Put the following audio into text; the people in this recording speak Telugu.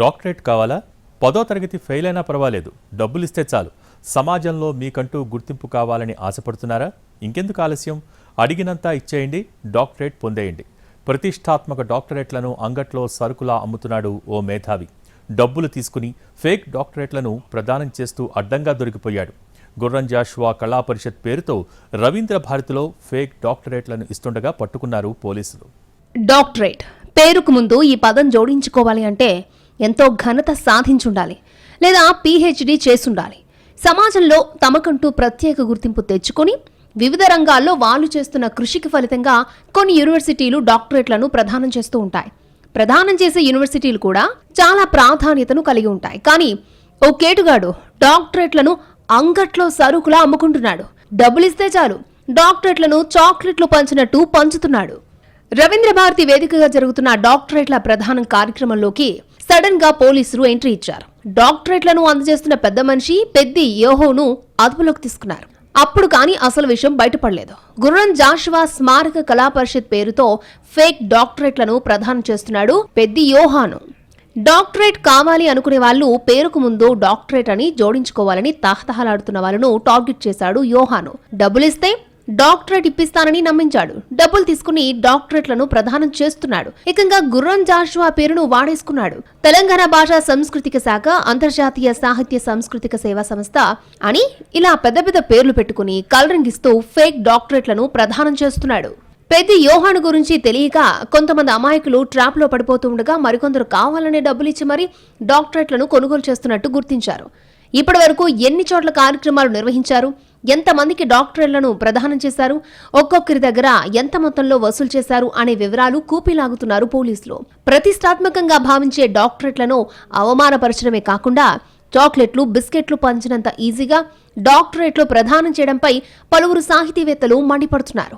డాక్టరేట్ కావాలా? పదో తరగతి ఫెయిల్ అయినా పర్వాలేదు. డబ్బులిస్తే చాలు. సమాజంలో మీకంటూ గుర్తింపు కావాలని ఆశపడుతున్నారా? ఇంకెందుకు ఆలస్యం? అడిగినంతా ఇచ్చేయండి డాక్టరేట్ పొందేయండి. ప్రతిష్టాత్మక డాక్టరేట్లను అంగట్లో సరుకులా అమ్ముతున్నాడు ఓ మేధావి. డబ్బులు తీసుకుని ఫేక్ డాక్టరేట్లను ప్రదానం చేస్తూ అడ్డంగా దొరికిపోయాడు. గుర్రం జాషువా కళా పరిషత్ పేరుతో రవీంద్ర భారతిలో ఫేక్ డాక్టరేట్లను ఇస్తుండగా పట్టుకున్నారు పోలీసులు. డాక్టరేట్. పేరుకు ముందు ఈ పదం జోడించుకోవాలి అంటే ఎంతో ఘనత సాధించుండాలి లేదా పీహెచ్డీ చేసుండాలి సమాజంలో తమకంటూ ప్రత్యేక గుర్తింపు తెచ్చుకొని వివిధ రంగాల్లో వాళ్ళు చేస్తున్న కృషికి ఫలితంగా కొన్ని యూనివర్సిటీలు డాక్టరేట్లను ప్రదానం చేస్తూ ఉంటాయి. ప్రదానం చేసే యూనివర్సిటీలు కూడా చాలా ప్రాధాన్యతను కలిగి ఉంటాయి. కానీ ఓ కేటుగాడు డాక్టరేట్లను అంగట్లో సరుకులా అమ్ముకుంటున్నాడు. డబ్బులిస్తే చాలు డాక్టరేట్లను చాక్లెట్లు పంచినట్టు పంచుతున్నాడు. రవీంద్ర భారతి వేదికగా జరుగుతున్న డాక్టరేట్ల ప్రధానం కార్యక్రమంలోకి సడన్గా పోలీసులు ఎంట్రీ ఇచ్చారు. డాక్టరేట్లను అందజేస్తున్న పెద్ద మనిషి పెద్ది యోహోను అదుపులోకి తీసుకున్నారు. అప్పుడు కానీ అసలు విషయం బయటపడలేదు. గుర్రం జాషువా స్మారక కళా పరిషత్ పేరుతో ఫేక్ డాక్టరేట్లను ప్రదానం చేస్తున్నాడు పెద్ది యోహాను. డాక్టరేట్ కావాలి అనుకునే వాళ్ళు పేరుకు ముందు డాక్టరేట్ అని జోడించుకోవాలని తహతహలాడుతున్న వాళ్ళను టార్గెట్ చేశాడు యోహాను. డబ్బులిస్తే డాక్టరేట్ ఇప్పిస్తానని నమ్మించాడు. డబ్బులు తీసుకుని డాక్టరేట్లను ప్రదానం చేస్తున్నాడు. ఏకంగా గుర్రం జాషువా పేరును వాడేసుకున్నాడు. తెలంగాణ భాషా సాంస్కృతిక శాఖ అంతర్జాతీయ సాహిత్య సాంస్కృతిక సేవా సంస్థ అని ఇలా పెద్ద పెద్ద పేర్లు పెట్టుకుని కలరింగ్ ఇస్తూ ఫేక్ డాక్టరేట్లను ప్రదానం చేస్తున్నాడు. పెద్ద యోహాను గురించి తెలియక కొంతమంది అమాయకులు ట్రాప్లో పడిపోతూ ఉండగా మరికొందరు కావాలనే డబ్బులిచ్చి మరీ డాక్టరేట్లను కొనుగోలు చేస్తున్నట్టు గుర్తించారు. ఇప్పటి వరకు ఎన్ని చోట్ల కార్యక్రమాలు నిర్వహించారు? ఎంతమందికి డాక్టరేట్లను ప్రదానం చేశారు? ఒక్కొక్కరి దగ్గర ఎంత మొత్తంలో వసూలు చేశారు? అనే వివరాలు కూపిలాగుతున్నారు పోలీసులు. ప్రతిష్టాత్మకంగా భావించే డాక్టరేట్లను అవమానపరచడమే కాకుండా చాక్లెట్లు బిస్కెట్లు పంచినంత ఈజీగా డాక్టరేట్లు ప్రదానం చేయడంపై పలువురు సాహితీవేత్తలు మండిపడుతున్నారు.